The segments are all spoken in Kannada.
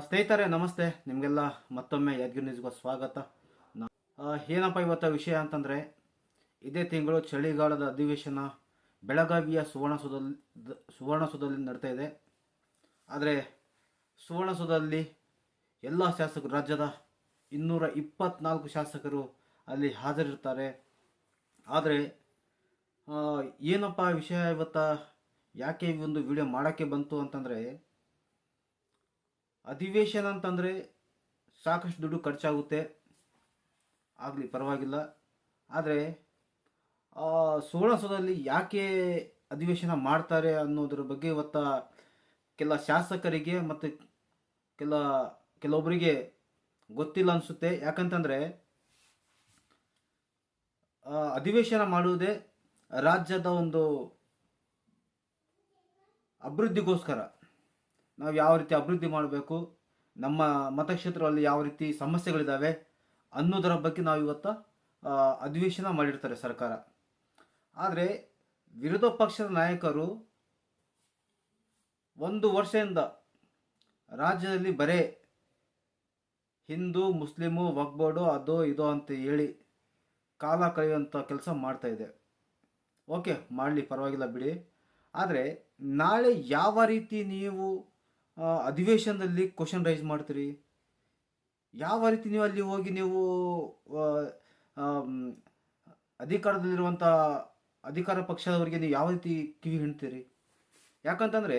ಸ್ನೇಹಿತರೆ, ನಮಸ್ತೆ. ನಿಮಗೆಲ್ಲ ಮತ್ತೊಮ್ಮೆ ಯಾದಗಿರಿ ನ್ಯೂಸ್ಗೆ ಸ್ವಾಗತ. ಏನಪ್ಪ ಇವತ್ತು ವಿಷಯ ಅಂತಂದರೆ, ಇದೇ ತಿಂಗಳು ಚಳಿಗಾಲದ ಅಧಿವೇಶನ ಬೆಳಗಾವಿಯ ಸುವರ್ಣಸೌಧದಲ್ಲಿ ಸುವರ್ಣಸೌಧದಲ್ಲಿ ನಡೀತಾ ಇದೆ. ಆದರೆ, ಸುವರ್ಣಸೌಧದಲ್ಲಿ ಎಲ್ಲ ಶಾಸಕರು ರಾಜ್ಯದ ಇನ್ನೂರ ಇಪ್ಪತ್ನಾಲ್ಕು ಶಾಸಕರು ಅಲ್ಲಿ ಹಾಜರಿರ್ತಾರೆ. ಆದರೆ ಏನಪ್ಪ ವಿಷಯ ಇವತ್ತ? ಯಾಕೆ ಈ ಒಂದು ವಿಡಿಯೋ ಮಾಡೋಕ್ಕೆ ಬಂತು ಅಂತಂದರೆ ಅಧಿವೇಶನ ಅಂತಂದರೆ ಸಾಕಷ್ಟು ದುಡ್ಡು ಖರ್ಚಾಗುತ್ತೆ. ಆಗಲಿ, ಪರವಾಗಿಲ್ಲ. ಆದರೆ ಸುವರ್ಣಸೌಧದಲ್ಲಿ ಯಾಕೆ ಅಧಿವೇಶನ ಮಾಡ್ತಾರೆ ಅನ್ನೋದ್ರ ಬಗ್ಗೆ ಇವತ್ತ ಕೆಲ ಶಾಸಕರಿಗೆ ಮತ್ತು ಕೆಲ ಕೆಲವೊಬ್ಬರಿಗೆ ಗೊತ್ತಿಲ್ಲ ಅನಿಸುತ್ತೆ. ಯಾಕಂತಂದರೆ ಅಧಿವೇಶನ ಮಾಡುವುದೇ ರಾಜ್ಯದ ಒಂದು ಅಭಿವೃದ್ಧಿಗೋಸ್ಕರ. ನಾವು ಯಾವ ರೀತಿ ಅಭಿವೃದ್ಧಿ ಮಾಡಬೇಕು, ನಮ್ಮ ಮತಕ್ಷೇತ್ರಗಳಲ್ಲಿ ಯಾವ ರೀತಿ ಸಮಸ್ಯೆಗಳಿದ್ದಾವೆ ಅನ್ನೋದರ ಬಗ್ಗೆ ನಾವು ಇವತ್ತು ಅಧಿವೇಶನ ಮಾಡಿರ್ತಾರೆ ಸರ್ಕಾರ. ಆದರೆ ವಿರೋಧ ಪಕ್ಷದ ನಾಯಕರು ಒಂದು ವರ್ಷದಿಂದ ರಾಜ್ಯದಲ್ಲಿ ಬರೇ ಹಿಂದೂ, ಮುಸ್ಲಿಮು, ವಕ್ಬೋರ್ಡು, ಅದು, ಇದು ಅಂತ ಹೇಳಿ ಕಾಲ ಕಳೆಯುವಂಥ ಕೆಲಸ ಮಾಡ್ತಾ ಇದೆ. ಓಕೆ, ಮಾಡಲಿ, ಪರವಾಗಿಲ್ಲ ಬಿಡಿ. ಆದರೆ ನಾಳೆ ಯಾವ ರೀತಿ ನೀವು ಅಧಿವೇಶನದಲ್ಲಿ ಕ್ವಶನ್ ರೈಸ್ ಮಾಡ್ತೀರಿ? ಯಾವ ರೀತಿ ನೀವು ಅಲ್ಲಿ ಹೋಗಿ ನೀವು ಅಧಿಕಾರದಲ್ಲಿರುವಂಥ ಅಧಿಕಾರ ಪಕ್ಷದವರಿಗೆ ನೀವು ಯಾವ ರೀತಿ ಕಿವಿ ಹಿಂಡ್ತೀರಿ ಯಾಕಂತಂದರೆ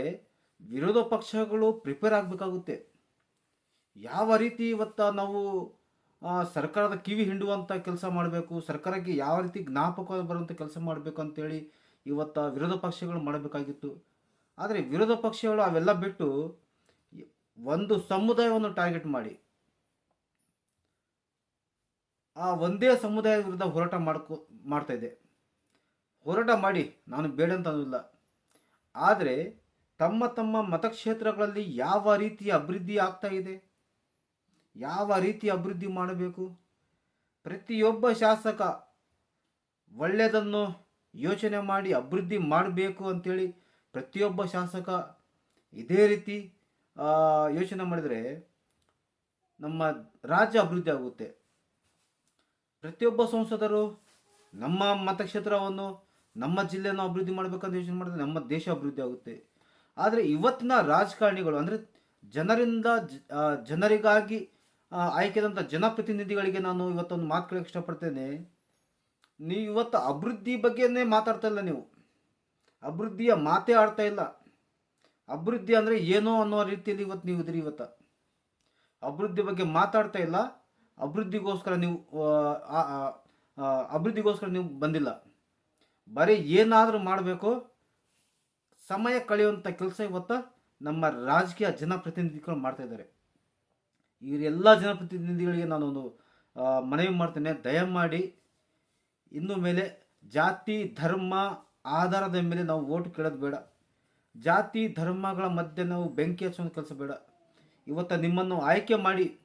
ವಿರೋಧ ಪಕ್ಷಗಳು ಪ್ರಿಪೇರ್ ಆಗಬೇಕಾಗುತ್ತೆ. ಯಾವ ರೀತಿ ಇವತ್ತು ನಾವು ಸರ್ಕಾರದ ಕಿವಿ ಹಿಂಡುವಂಥ ಕೆಲಸ ಮಾಡಬೇಕು, ಸರ್ಕಾರಕ್ಕೆ ಯಾವ ರೀತಿ ಜ್ಞಾಪಕ ಬರುವಂಥ ಕೆಲಸ ಮಾಡಬೇಕು ಅಂತೇಳಿ ಇವತ್ತು ವಿರೋಧ ಪಕ್ಷಗಳು ಮಾಡಬೇಕಾಗಿತ್ತು. ಆದರೆ ವಿರೋಧ ಪಕ್ಷಗಳು ಅವೆಲ್ಲ ಬಿಟ್ಟು ಒಂದು ಸಮುದಾಯವನ್ನು ಟಾರ್ಗೆಟ್ ಮಾಡಿ. ಆ ಒಂದೇ ಸಮುದಾಯದ ವಿರುದ್ಧ ಹೋರಾಟ ಮಾಡ್ಕೊ, ಮಾಡ್ತಾ ಇದೆ. ಹೋರಾಟ ಮಾಡಿ, ನಾನು ಬೇಡ ಅಂತ ಅನ್ನೋದಿಲ್ಲ. ಆದರೆ ತಮ್ಮ ತಮ್ಮ ಮತಕ್ಷೇತ್ರಗಳಲ್ಲಿ ಯಾವ ರೀತಿಯ ಅಭಿವೃದ್ಧಿ ಆಗ್ತಾ ಇದೆ? ಯಾವ ರೀತಿ ಅಭಿವೃದ್ಧಿ ಮಾಡಬೇಕು? ಪ್ರತಿಯೊಬ್ಬ ಶಾಸಕ ಒಳ್ಳೆಯದನ್ನು ಯೋಚನೆ ಮಾಡಿ ಅಭಿವೃದ್ಧಿ ಮಾಡಬೇಕು ಅಂತೇಳಿ ಪ್ರತಿಯೊಬ್ಬ ಶಾಸಕ ಇದೇ ರೀತಿ ಯೋಚನೆ ಮಾಡಿದರೆ ನಮ್ಮ ರಾಜ್ಯ ಅಭಿವೃದ್ಧಿ ಆಗುತ್ತೆ. ಪ್ರತಿಯೊಬ್ಬ ಸಂಸದರು ನಮ್ಮ ಮತಕ್ಷೇತ್ರವನ್ನು, ನಮ್ಮ ಜಿಲ್ಲೆಯನ್ನು ಅಭಿವೃದ್ಧಿ ಮಾಡಬೇಕಂತ ಯೋಚನೆ ಮಾಡಿದ್ರೆ ನಮ್ಮ ದೇಶ ಅಭಿವೃದ್ಧಿ ಆಗುತ್ತೆ. ಆದರೆ ಇವತ್ತಿನ ರಾಜಕಾರಣಿಗಳು ಅಂದರೆ ಜನರಿಂದ ಜನರಿಗಾಗಿ ಆಯ್ಕೆದಂಥ ಜನಪ್ರತಿನಿಧಿಗಳಿಗೆ ನಾನು ಇವತ್ತೊಂದು ಮಾತು ಕೇಳಕ್ಕೆ ಇಷ್ಟಪಡ್ತೇನೆ. ನೀವು ಇವತ್ತು ಅಭಿವೃದ್ಧಿ ಬಗ್ಗೆನೇ ಮಾತಾಡ್ತಾ ಇಲ್ಲ ನೀವು. ಅಭಿವೃದ್ಧಿಯ ಮಾತೇ ಆಡ್ತಾ ಇಲ್ಲ. ಅಭಿವೃದ್ಧಿ ಅಂದರೆ ಏನೋ ಅನ್ನೋ ರೀತಿಯಲ್ಲಿ ಇವತ್ತು ನೀವು ಇದ್ರಿ ಇವತ್ತು. ಅಭಿವೃದ್ಧಿ ಬಗ್ಗೆ ಮಾತಾಡ್ತಾ ಇಲ್ಲ. ಅಭಿವೃದ್ಧಿಗೋಸ್ಕರ ನೀವು ಅಭಿವೃದ್ಧಿಗೋಸ್ಕರ ನೀವು ಬಂದಿಲ್ಲ. ಬರೀ ಏನಾದರೂ ಮಾಡಬೇಕು. ಸಮಯ ಕಳೆಯುವಂಥ ಕೆಲಸ ಇವತ್ತು ನಮ್ಮ ರಾಜಕೀಯ ಜನಪ್ರತಿನಿಧಿಗಳು ಮಾಡ್ತಾ ಇದ್ದಾರೆ. ಇವರೆಲ್ಲ ಜನಪ್ರತಿನಿಧಿಗಳಿಗೆ ನಾನೊಂದು ಮನವಿ ಮಾಡ್ತೇನೆ. ದಯಮಾಡಿ ಇನ್ನು ಮೇಲೆ ಜಾತಿ, ಧರ್ಮ ಆಧಾರದ ಮೇಲೆ ನಾವು ಓಟ್ ಕೇಳೋದು ಬೇಡ. ಜಾತಿ, ಧರ್ಮಗಳ ಮಧ್ಯೆ ನಾವು ಬೆಂಕಿ ಹಚ್ಚುವಂಥ ಕೆಲಸ ಬೇಡ. ಇವತ್ತು ನಿಮ್ಮನ್ನು ಆಯ್ಕೆ ಮಾಡಿ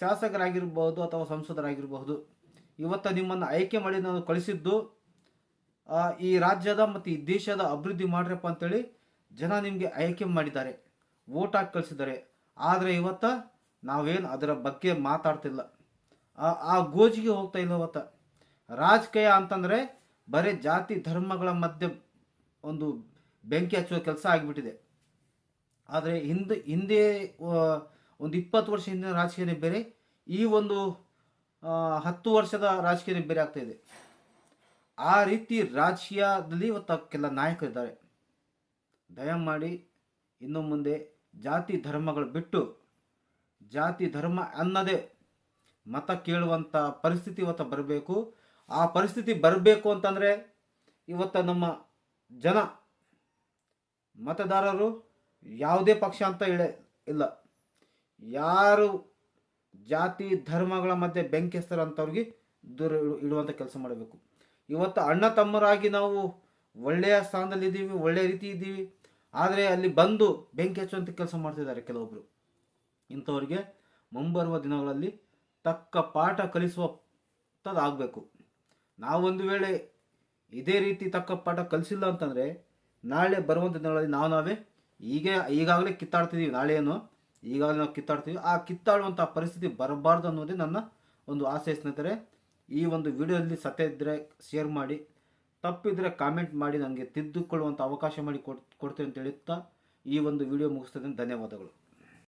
ಶಾಸಕರಾಗಿರ್ಬೋದು ಅಥವಾ ಸಂಸದರಾಗಿರಬಹುದು. ಇವತ್ತು ನಿಮ್ಮನ್ನು ಆಯ್ಕೆ ಮಾಡಿ ನಾವು ಕಳಿಸಿದ್ದು ಈ ರಾಜ್ಯದ ಮತ್ತು ಈ ದೇಶದ ಅಭಿವೃದ್ಧಿ ಮಾಡ್ರಪ್ಪ ಅಂತೇಳಿ ಜನ ನಿಮಗೆ ಆಯ್ಕೆ ಮಾಡಿದ್ದಾರೆ. ವೋಟ್ ಹಾಕಿ ಕಳಿಸಿದ್ದಾರೆ. ಆದರೆ ಇವತ್ತು ನಾವೇನು ಅದರ ಬಗ್ಗೆ ಮಾತಾಡ್ತಿಲ್ಲ. ಆ ಗೋಜಿಗೆ ಹೋಗ್ತಾ ಇಲ್ಲ ಇವತ್ತು. ರಾಜಕೀಯ ಅಂತಂದರೆ ಬರೀ ಜಾತಿ ಧರ್ಮಗಳ ಮಧ್ಯೆ ಒಂದು ಬೆಂಕಿ ಹಚ್ಚುವ ಕೆಲಸ ಆಗಿಬಿಟ್ಟಿದೆ. ಆದರೆ ಹಿಂದೆ ಹಿಂದೆ ಒಂದು ಇಪ್ಪತ್ತು ವರ್ಷ ಹಿಂದಿನ ರಾಜಕೀಯನೇ ಬೇರೆ, ಈ ಒಂದು ಹತ್ತು ವರ್ಷದ ರಾಜಕೀಯನೇ ಬೇರೆ ಆಗ್ತಾ ಇದೆ. ಆ ರೀತಿ ರಾಜಕೀಯದಲ್ಲಿ ಇವತ್ತು ಕೆಲ ನಾಯಕರಿದ್ದಾರೆ. ದಯಮಾಡಿ ಇನ್ನು ಮುಂದೆ ಜಾತಿ ಧರ್ಮಗಳು ಬಿಟ್ಟು, ಜಾತಿ ಧರ್ಮ ಅನ್ನದೇ ಮತ ಕೇಳುವಂಥ ಪರಿಸ್ಥಿತಿ ಇವತ್ತು ಬರಬೇಕು. ಆ ಪರಿಸ್ಥಿತಿ ಬರಬೇಕು ಅಂತಂದರೆ ಇವತ್ತು ನಮ್ಮ ಜನ ಮತದಾರರು ಯಾವುದೇ ಪಕ್ಷ ಅಂತ ಹೇಳ ಇಲ್ಲ. ಯಾರು ಜಾತಿ ಧರ್ಮಗಳ ಮಧ್ಯೆ ಬೆಂಕಿ ಹಚ್ತಾರಂಥವ್ರಿಗೆ ದೂರ ಇಡು- ಇಡುವಂಥ ಕೆಲಸ ಮಾಡಬೇಕು. ಇವತ್ತು ಅಣ್ಣ ತಮ್ಮರಾಗಿ ನಾವು ಒಳ್ಳೆಯ ಸ್ಥಾನದಲ್ಲಿದ್ದೀವಿ ಒಳ್ಳೆಯ ರೀತಿ ಇದ್ದೀವಿ. ಆದರೆ ಅಲ್ಲಿ ಬಂದು ಬೆಂಕಿ ಹಚ್ಚುವಂಥ ಕೆಲಸ ಮಾಡ್ತಿದ್ದಾರೆ ಕೆಲವೊಬ್ಬರು ಇಂಥವ್ರಿಗೆ ಮುಂಬರುವ ದಿನಗಳಲ್ಲಿ ತಕ್ಕ ಪಾಠ ಕಲಿಸುವಂಥದ್ದಾಗಬೇಕು ನಾವೊಂದು ವೇಳೆ ಇದೇ ರೀತಿ ತಕ್ಕ ಪಾಠ ಕಲಿಸಿಲ್ಲ ಅಂತಂದರೆ ನಾಳೆ ಬರುವಂಥ ದಿನಗಳಲ್ಲಿ ನಾವು ನಾವೇ ಈಗ ಈಗಾಗಲೇ ಕಿತ್ತಾಡ್ತಿದ್ದೀವಿ ನಾಳೆ ಏನು, ಈಗಾಗಲೇ ನಾವು ಕಿತ್ತಾಡ್ತೀವಿ ಆ ಕಿತ್ತಾಡುವಂಥ ಪರಿಸ್ಥಿತಿ ಬರಬಾರ್ದು ಅನ್ನೋದೇ ನನ್ನ ಒಂದು ಆಸೆ ಸ್ನೇಹಿತರೆ. ಈ ಒಂದು ವಿಡಿಯೋದಲ್ಲಿ ಸತ್ಯ ಇದ್ದರೆ ಶೇರ್ ಮಾಡಿ ತಪ್ಪಿದ್ರೆ ಕಾಮೆಂಟ್ ಮಾಡಿ ನನಗೆ ತಿದ್ದುಕೊಳ್ಳುವಂಥ ಅವಕಾಶ ಮಾಡಿ ಕೊಡ್ ಕೊಡ್ತೀನಿ ಅಂತ ಹೇಳುತ್ತಾ ಈ ಒಂದು ವಿಡಿಯೋ ಮುಗಿಸ್ತೇನೆ. ಧನ್ಯವಾದಗಳು.